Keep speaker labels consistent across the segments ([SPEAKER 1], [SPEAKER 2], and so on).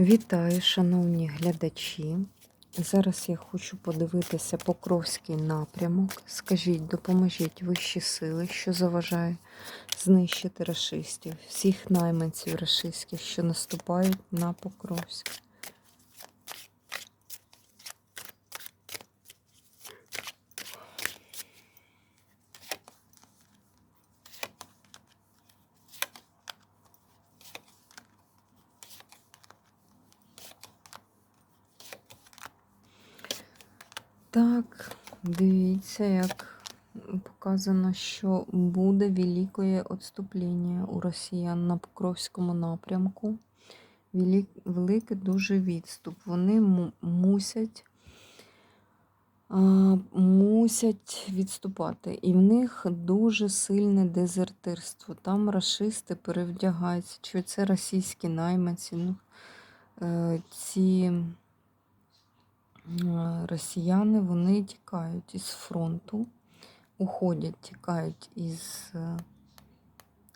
[SPEAKER 1] Вітаю, шановні глядачі. Зараз я хочу подивитися Покровський напрямок. Скажіть, допоможіть вищі сили, що заважає знищити рашистів, всіх найманців расистських, що наступають на Покровськ. Так, дивіться, як показано, що буде велике відступлення у росіян на Покровському напрямку. Велик- Великий дуже відступ. Вони мусять, мусять відступати. І в них дуже сильне дезертирство. Там рашисти перевдягаються, чи це російські найманці. Ну, е, ці росіяни вони тікають із фронту, уходять, тікають із е,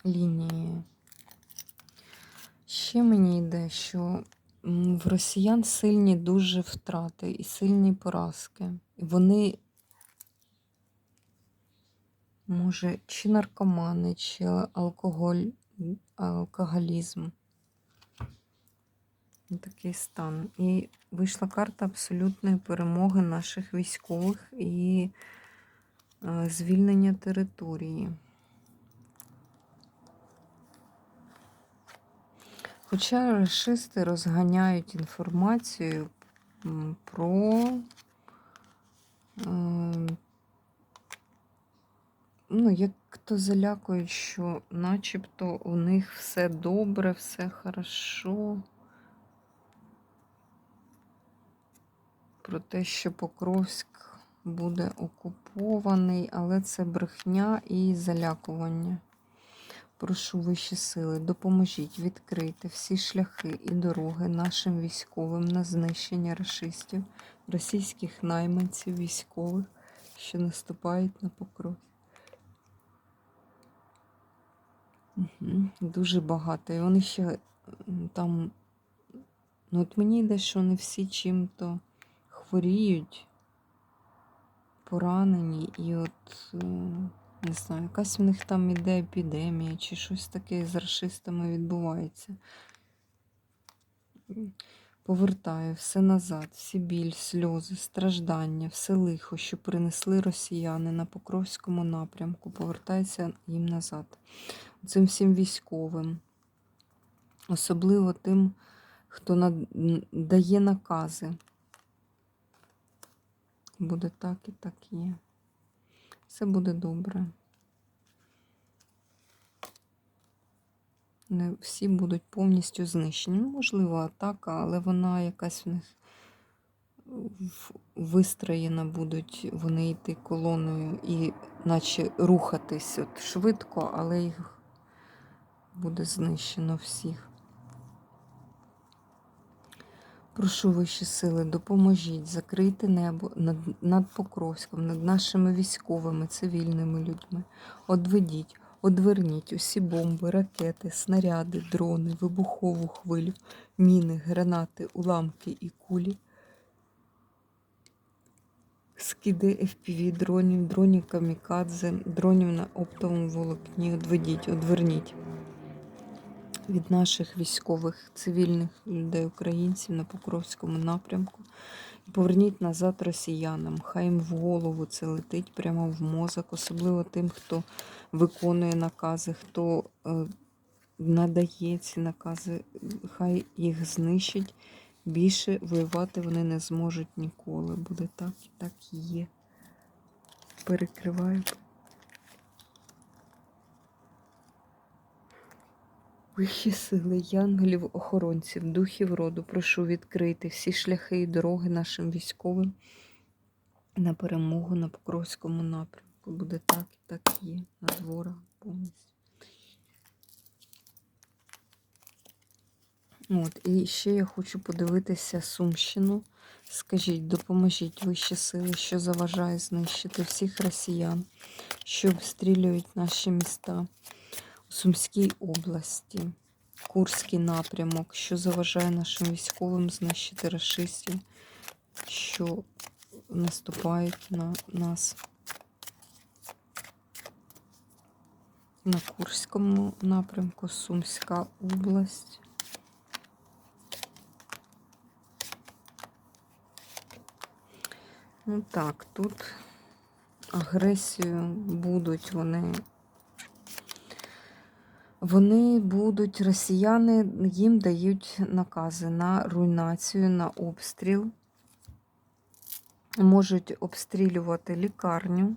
[SPEAKER 1] лінії. Ще мені йде, що в росіян сильні дуже втрати і сильні поразки. Вони, може, чи наркомани, чи алкоголь, алкоголізм. Такий стан. І вийшла карта абсолютної перемоги наших військових і е, звільнення території. Хоча расисти розганяють інформацію про е, ну, як то залякують, що начебто у них все добре, все хорошо. Про те, що Покровськ буде окупований, але це брехня і залякування. Прошу вищі сили, допоможіть відкрити всі шляхи і дороги нашим військовим на знищення рашистів, російських найманців, військових, що наступають на покров. Угу. Дуже багато. І вони ще там. Ну, от мені йде, що вони всі чим-то хворіють, поранені, і от. е, не знаю, якась в них там іде епідемія, чи щось таке з расистами відбувається. Повертаю все назад, всі біль, сльози, страждання, все лихо, що принесли росіяни на Покровському напрямку, повертається їм назад. Цим всім військовим, особливо тим, хто дає накази. Буде так і так є. Все буде добре. Не всі будуть повністю знищені. Ну, можливо, атака, але вона якась в них вистроєна будуть вони йти колоною і наче рухатись от швидко, але їх буде знищено всіх. Прошу вищі сили, допоможіть закрити небо над, над Покровськом, над нашими військовими, цивільними людьми. Одведіть, одверніть усі бомби, ракети, снаряди, дрони, вибухову хвилю, міни, гранати, уламки і кулі. Скиди FPV дронів, дронів камікадзе, дронів на оптовому волокні. Одведіть, одверніть від наших військових, цивільних людей, українців на Покровському напрямку. Поверніть назад росіянам. Хай їм в голову це летить прямо в мозок, особливо тим, хто виконує накази, хто е, надає ці накази, хай їх знищить. Більше воювати вони не зможуть ніколи. Буде так і так є. Перекриваю. Вищі сили, янголів, охоронців, духів роду, прошу відкрити всі шляхи і дороги нашим військовим на перемогу на Покровському напрямку. Буде так і так є. Над ворогом повністю. От, і ще я хочу подивитися Сумщину. Скажіть, допоможіть вищі сили, що заважає знищити всіх росіян, що обстрілюють наші міста Сумській області. Курський напрямок, що заважає нашим військовим знищити рашистів, що наступають на нас. На Курському напрямку Сумська область. Ну так, тут агресію будуть вони. Вони будуть, росіяни їм дають накази на руйнацію, на обстріл. Можуть обстрілювати лікарню.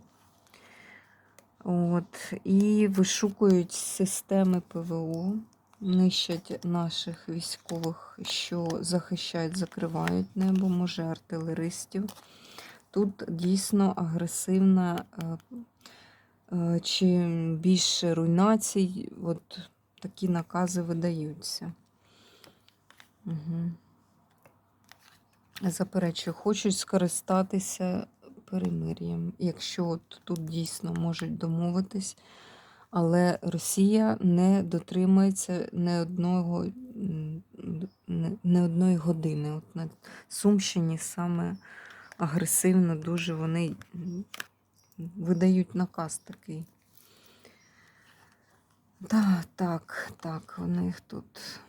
[SPEAKER 1] От, і вишукують системи ПВО, нищать наших військових, що захищають, закривають небо, може артилеристів. Тут дійсно агресивна, е, чим більше руйнацій, от такі накази видаються. Угу. Заперечую, хочуть скористатися перемир'ям, якщо от тут дійсно можуть домовитись, але Росія не дотримується не одного не, одної години. От на Сумщині саме агресивно дуже вони видають наказ такий. Да, так, так, у них тут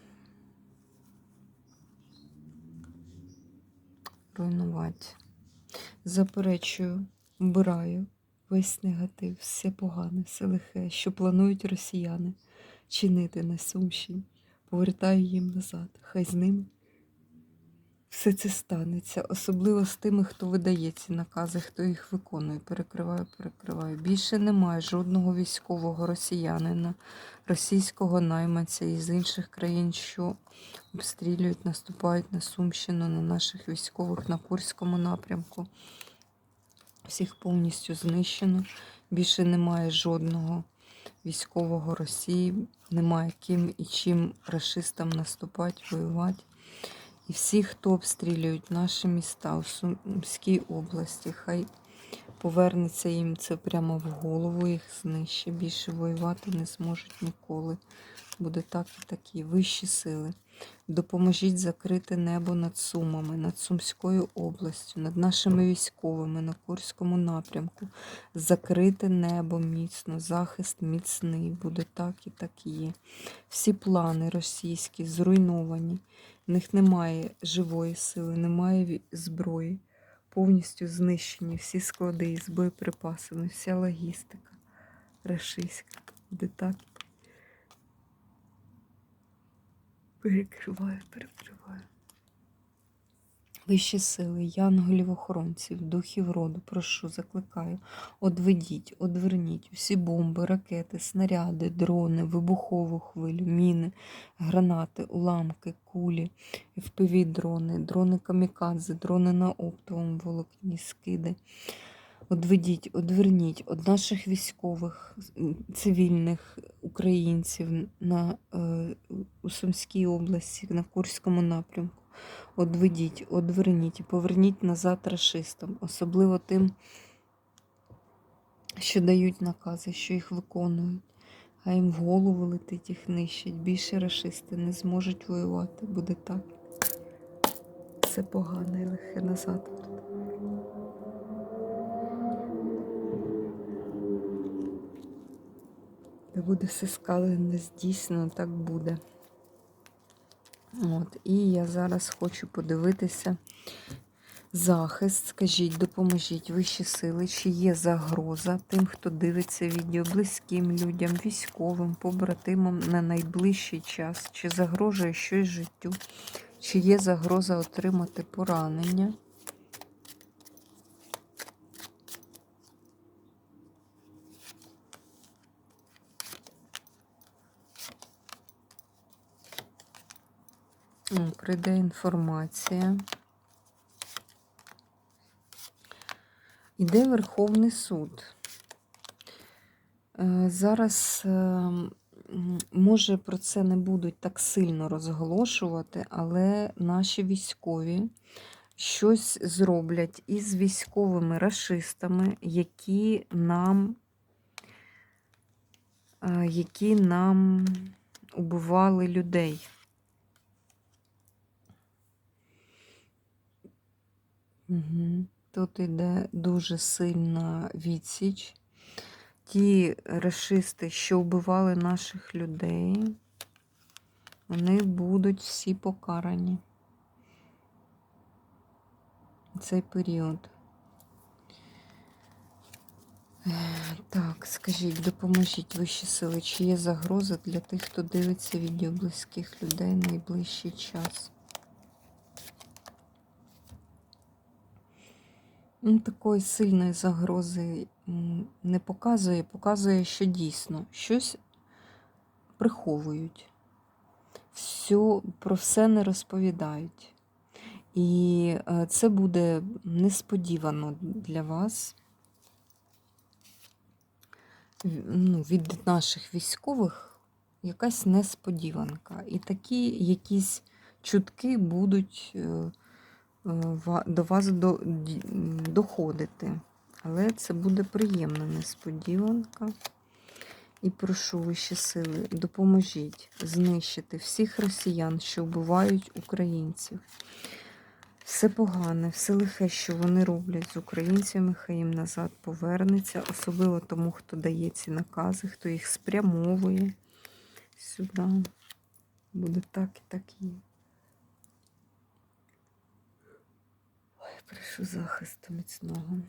[SPEAKER 1] руйнувати. Заперечую, вбираю весь негатив, все погане, все лихе, що планують росіяни чинити на Сумщині. Повертаю їм назад. Хай з ними все це станеться, особливо з тими, хто видає ці накази, хто їх виконує. Перекриваю, перекриваю. Більше немає жодного військового росіянина, російського найманця із інших країн, що обстрілюють, наступають на Сумщину, на наших військових на Курському напрямку. Всіх повністю знищено. Більше немає жодного військового Росії, немає ким і чим рашистам наступати, воювати. І всі, хто обстрілюють наші міста у Сумській області, хай повернеться їм це прямо в голову, їх знищить. Більше воювати не зможуть ніколи. Буде так і такі вищі сили. Допоможіть закрити небо над Сумами, над Сумською областю, над нашими військовими на Курському напрямку. Закрити небо міцно, захист міцний. Буде так і так і є. Всі плани російські зруйновані. В них немає живої сили, немає зброї. Повністю знищені всі склади з боєприпасами, вся логістика рашистська. Буде так. Перекриваю, перекриваю. Вищі сили, янголів охоронців, духів роду, прошу, закликаю, одведіть, одверніть усі бомби, ракети, снаряди, дрони, вибухову хвилю, міни, гранати, уламки, кулі, fpv дрони, дрони камікадзе, дрони на оптовому волокні, скиди. Одведіть, одверніть від наших військових, цивільних українців на, е, у Сумській області, на Курському напрямку. Одведіть, одверніть і поверніть назад рашистам, особливо тим, що дають накази, що їх виконують. А їм в голову летить їх нищить. Більше рашисти не зможуть воювати. Буде так. Все погане лихе назад. Буде все сказане, здійснено, так буде. От, і я зараз хочу подивитися захист. Скажіть, допоможіть вищі сили, чи є загроза тим, хто дивиться відео, близьким людям, військовим, побратимам на найближчий час, чи загрожує щось життю, чи є загроза отримати поранення. Прийде інформація. Іде Верховний суд. Е, Зараз, е, може, про це не будуть так сильно розголошувати, але наші військові щось зроблять із військовими рашистами, які нам, е, які нам убивали людей. Угу. Тут йде дуже сильна відсіч. Ті расисти, що вбивали наших людей, вони будуть всі покарані. Цей період. Так, скажіть, допоможіть вищі сили, чи є загроза для тих, хто дивиться відео близьких людей найближчий час? Ну, такої сильної загрози не показує, показує, що дійсно щось приховують, все, про все не розповідають. І е, це буде несподівано для вас. Ну, від наших військових якась несподіванка. І такі якісь чутки будуть е, до вас до, м, доходити. Але це буде приємна несподіванка. І прошу вищі сили, допоможіть знищити всіх росіян, що вбивають українців. Все погане, все лихе, що вони роблять з українцями, хай їм назад повернеться, особливо тому, хто дає ці накази, хто їх спрямовує сюди. Буде так і так є. Прошу захисту міцного.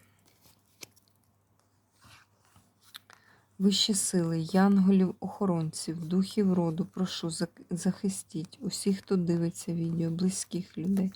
[SPEAKER 1] Вищі сили, янголів, охоронців, духів роду, прошу, захистіть усіх, хто дивиться відео, близьких людей,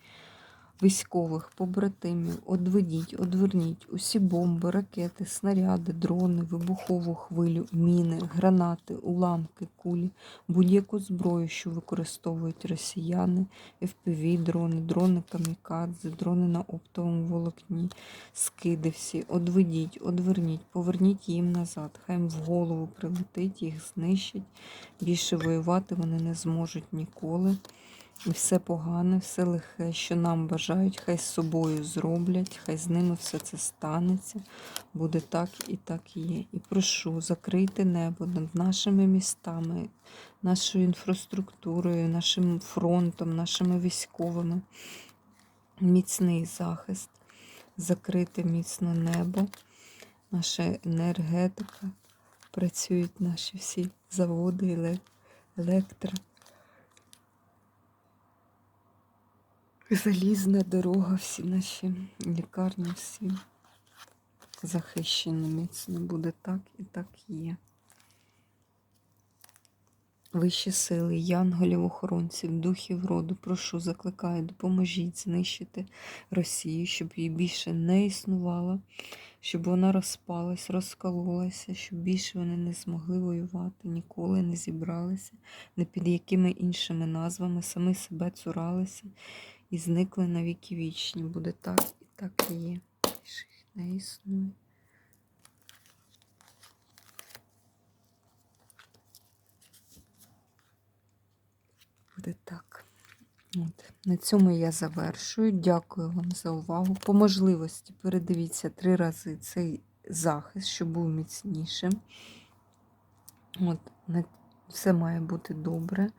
[SPEAKER 1] військових, побратимів, одведіть, одверніть усі бомби, ракети, снаряди, дрони, вибухову хвилю, міни, гранати, уламки, кулі, будь-яку зброю, що використовують росіяни, FPV, дрони, дрони камікадзе, дрони на оптовому волокні, скиди всі, одведіть, одверніть, поверніть їм назад. Хай в голову прилетить, їх знищить. Більше воювати вони не зможуть ніколи. І все погане, все лихе, що нам бажають, хай з собою зроблять, хай з ними все це станеться. Буде так і так є. І прошу, закрийте небо над нашими містами, нашою інфраструктурою, нашим фронтом, нашими військовими. Міцний захист, закрите міцно небо, наша енергетика, працюють наші всі заводи, еле- електро. Залізна дорога, всі наші лікарні, всі захищені міцно. Буде так і так є. Вищі сили, янголів, охоронців, духів роду, прошу, закликаю, допоможіть знищити Росію, щоб її більше не існувало, щоб вона розпалась, розкололася, щоб більше вони не змогли воювати, ніколи не зібралися, не під якими іншими назвами, самі себе цуралися і зникли на віки вічні. Буде так і так і є. Більше не існує. Буде так. От. На цьому я завершую. Дякую вам за увагу. По можливості передивіться три рази цей захист, щоб був міцнішим. От. Все має бути добре.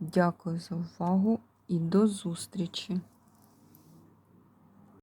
[SPEAKER 1] Дякую за увагу і до зустрічі!